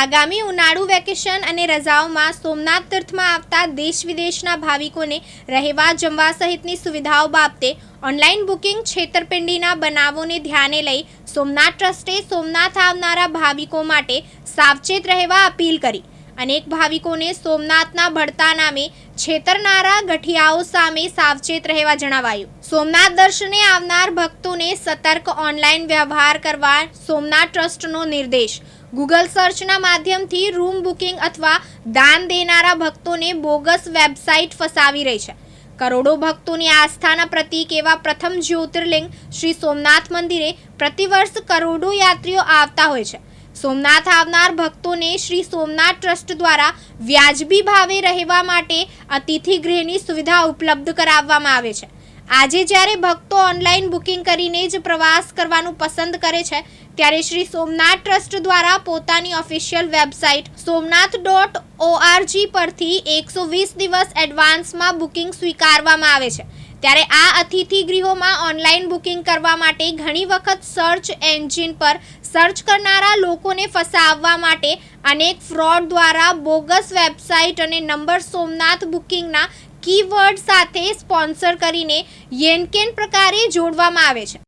આગામી ઉનાળુ વેકેશન અને રજાઓમાં સોમનાથ તીર્થમાં આવતા દેશ વિદેશના ભાવિકોને રહેવા જમવા સહિતની સુવિધાઓ બાબતે ઓનલાઈન બુકિંગ છેતરપિંડીના બનાવોને ધ્યાને લઈ સોમનાથ ટ્રસ્ટે સોમનાથ આવનારા ભાવિકો માટે સાવચેત રહેવા અપીલ કરી. અનેક ભાવિકોને સોમનાથના ભળતા નામે છેતરનારા ગઠિયાઓ સામે સાવચેત રહેવા જણાવાયું. સોમનાથ દર્શને આવનાર ભક્તોને સતર્ક ઓનલાઈન વ્યવહાર કરવા સોમનાથ ટ્રસ્ટનો નિર્દેશ. ગૂગલ સર્ચના માધ્યમથી રૂમ બુકિંગ અથવા દાન દેનારા ભક્તોને બોગસ વેબસાઇટ ફસાવી રહી છે. કરોડો ભક્તોની આસ્થાના પ્રતીક એવા પ્રથમ જ્યોતિર્લિંગ શ્રી સોમનાથ મંદિરે પ્રતિવર્ષ કરોડો યાત્રીઓ આવતા હોય છે. સોમનાથ આવનાર ભક્તોને શ્રી સોમનાથ ટ્રસ્ટ દ્વારા વ્યાજબી ભાવે રહેવા માટે અતિથિ ગૃહની સુવિધા ઉપલબ્ધ કરાવવામાં આવે છે. આજે જ્યારે ભક્તો ઓનલાઈન બુકિંગ કરીને જ પ્રવાસ કરવાનું પસંદ કરે છે ત્યારે શ્રી સોમનાથ ટ્રસ્ટ દ્વારા પોતાની official website Somnath dot ORG પરથી એકસો વીસ દિવસ એડવાન્સમાં બુકિંગ સ્વીકારવામાં આવે છે. ત્યારે આ અતિથિ ગૃહોમાં ઓનલાઈન બુકિંગ કરવા માટે ઘણી વખત સર્ચ એન્જિન પર સર્ચ કરનારા લોકોને ફસાવવા માટે અનેક ફ્રોડ દ્વારા બોગસ વેબસાઇટ અને નંબર સોમનાથ બુકિંગના કીવર્ડ સાથે સ્પોન્સર કરીને યેનકેન પ્રકારે જોડવામાં આવે છે.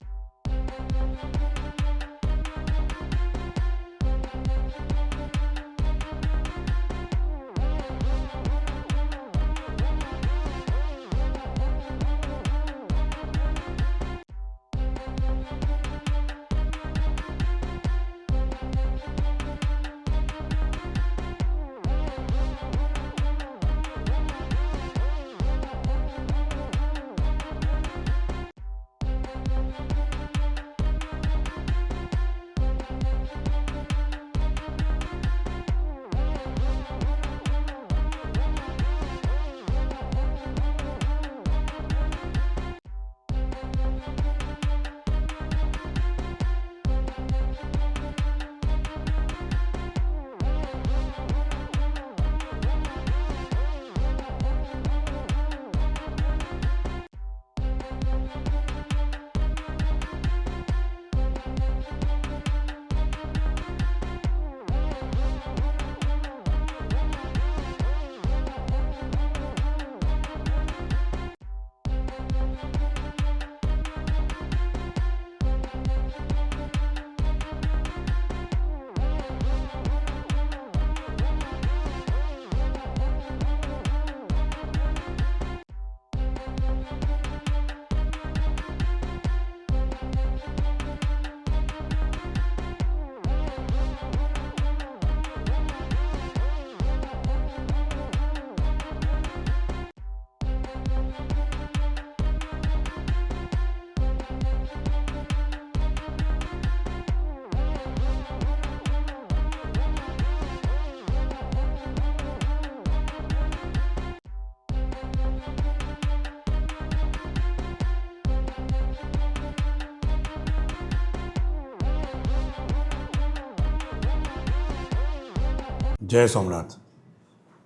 જય સોમનાથ.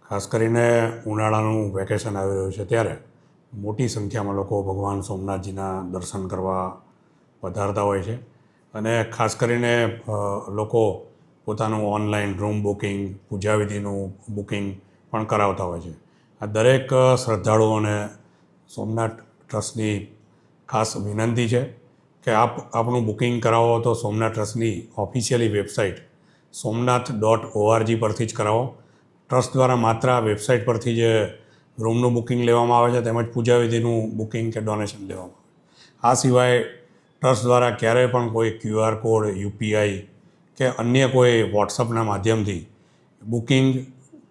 ખાસ કરીને ઉનાળાનું વેકેશન આવી રહ્યું છે ત્યારે મોટી સંખ્યામાં લોકો ભગવાન સોમનાથજીના દર્શન કરવા પધારતા હોય છે અને ખાસ કરીને લોકો પોતાનું ઓનલાઈન રૂમ બુકિંગ પૂજાવિધિનું બુકિંગ પણ કરાવતા હોય છે. આ દરેક શ્રદ્ધાળુઓને સોમનાથ ટ્રસ્ટની ખાસ વિનંતી છે કે આપ આપણું બુકિંગ કરાવો તો સોમનાથ ટ્રસ્ટની officially website Somnath dot ORG પરથી જ કરાવો. ટ્રસ્ટ દ્વારા માત્ર આ વેબસાઇટ પરથી જ રૂમનું બુકિંગ લેવામાં આવે છે, તેમજ પૂજાવિધિનું બુકિંગ કે ડોનેશન લેવામાં આવે. આ સિવાય ટ્રસ્ટ દ્વારા ક્યારેય પણ કોઈ ક્યુઆર કોડ યુપીઆઈ કે અન્ય કોઈ વોટ્સઅપના માધ્યમથી બુકિંગ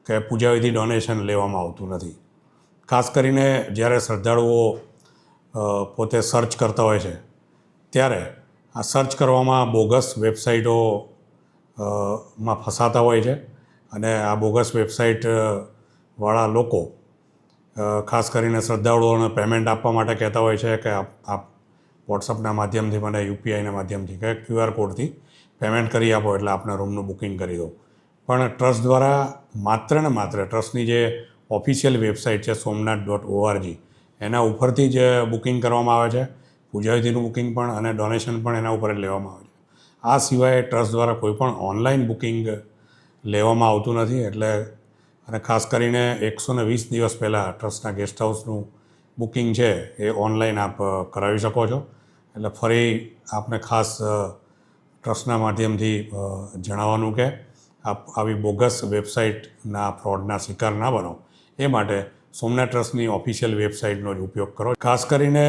કે પૂજાવિધિ ડોનેશન લેવામાં આવતું નથી. ખાસ કરીને જ્યારે શ્રદ્ધાળુઓ પોતે સર્ચ કરતા હોય છે, ત્યારે આ સર્ચ કરવામાં બોગસ વેબસાઇટો માં ફસાતા હોય છે. અને આ બોગસ વેબસાઇટ વાળા લોકો ખાસ કરીને શ્રદ્ધાળુઓને પેમેન્ટ આપવા માટે કહેતા હોય છે કે આપ વોટ્સઅપના માધ્યમથી મને યુપીઆઈના માધ્યમથી કે ક્યુઆર કોડથી પેમેન્ટ કરી આપો એટલે આપના રૂમનું બુકિંગ કરી દો. પણ ટ્રસ્ટ દ્વારા માત્ર ને માત્ર ટ્રસ્ટની જે ઓફિશિયલ વેબસાઇટ છે સોમનાથ ડોટ ઓઆરજી, એના ઉપરથી જ બુકિંગ કરવામાં આવે છે પૂજાવિધિનું બુકિંગ પણ અને ડોનેશન પણ એના ઉપર જ લેવામાં આવે છે. આ સિવાય ટ્રસ્ટ દ્વારા કોઈપણ ઓનલાઈન બુકિંગ લેવામાં આવતું નથી એટલે અને ખાસ કરીને એકસો ને વીસ દિવસ પહેલાં ટ્રસ્ટના ગેસ્ટ હાઉસનું બુકિંગ છે એ ઓનલાઈન આપ કરાવી શકો છો. એટલે ફરી આપને ખાસ ટ્રસ્ટના માધ્યમથી જણાવવાનું કે આપ આવી બોગસ વેબસાઇટના ફ્રોડના શિકાર ના બનો. એ માટે સોમનાથ ટ્રસ્ટની ઓફિશિયલ વેબસાઇટનો જ ઉપયોગ કરો. ખાસ કરીને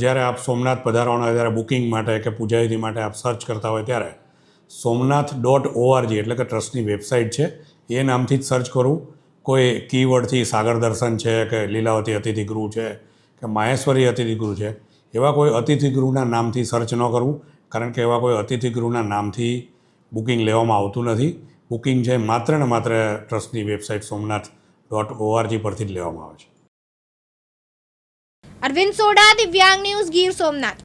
જ્યારે આપ સોમનાથ પધારવાના હોય ત્યારે બુકિંગ માટે કે પૂજાવિધિ માટે આપ સર્ચ કરતા હોય ત્યારે સોમનાથ ડોટ ઓઆરજી એટલે કે ટ્રસ્ટની વેબસાઇટ છે. એ નામથી જ સર્ચ કરવું કોઈ કીવર્ડથી સાગર દર્શન છે કે લીલાવતી અતિથિગૃહ છે કે માહેશ્વરી અતિથિગૃહ છે, એવા કોઈ અતિથિગૃહના નામથી સર્ચ ન કરવું કારણ કે એવા કોઈ અતિથિગૃહના નામથી બુકિંગ લેવામાં આવતું નથી. બુકિંગ છે માત્ર ને માત્ર ટ્રસ્ટની વેબસાઇટ સોમનાથ ડોટ ઓઆરજી પરથી જ લેવામાં આવે છે. અરવિંદ સોડા દિવ્યાંગ ન્યૂઝ ગીર સોમનાથ.